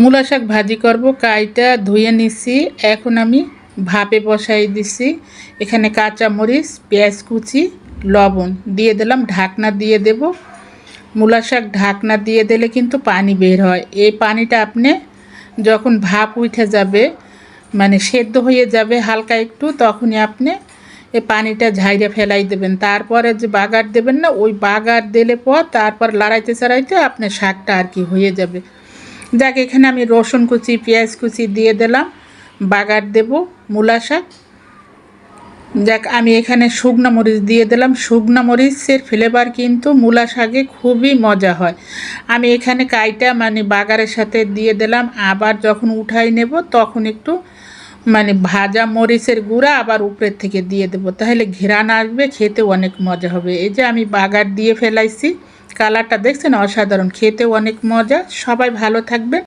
মূলা শাক ভাজি করব, কাইটা ধুয়ে নিছি, এখন আমি ভাপে বসাই দিছি। এখানে কাঁচা মরিচ পেঁয়াজ কুচি, লবণ দিয়ে দিলাম, ঢাকনা দিয়ে দেব। মূলা শাক ঢাকনা দিয়ে দিলে কিন্তু পানি বের হয়। এই পানিটা আপনি যখন ভাপ উঠে যাবে মানে সেদ্ধ হয়ে যাবে হালকা একটু, তখনই আপনি এ পানিটা ঝাইরে ফেলাই দেবেন। তারপরে যে বাগার দেবেন না, ওই বাগার দিলে পর তারপর লড়াইতে চড়াইতে আপনার শাকটা আর কি হয়ে যাবে। যাক, এখানে আমি রসুন কুচি, পেঁয়াজ কুচি দিয়ে দিলাম। বাগার দেব, মূলা শাক। যাক, আমি এখানে শুকনো মরিচ দিয়ে দিলাম। শুকনো মরিচের ফ্লেভার কিন্তু মূলা শাকে খুবই মজা হয়। আমি এখানে কাইটা মানে বাগারের সাথে দিয়ে দিলাম। আবার যখন উঠাই নেব, তখন একটু মানে ভাজা মরিচের গুঁড়া আবার উপরের থেকে দিয়ে দেবো। তাহলে ঘেরান আসবে খেতে অনেক মজা হবে। এই যে আমি বাগার দিয়ে ফেলাইছি। কালারটা দেখছেন অসাধারণ খেতেও অনেক মজা সবাই ভালো থাকবে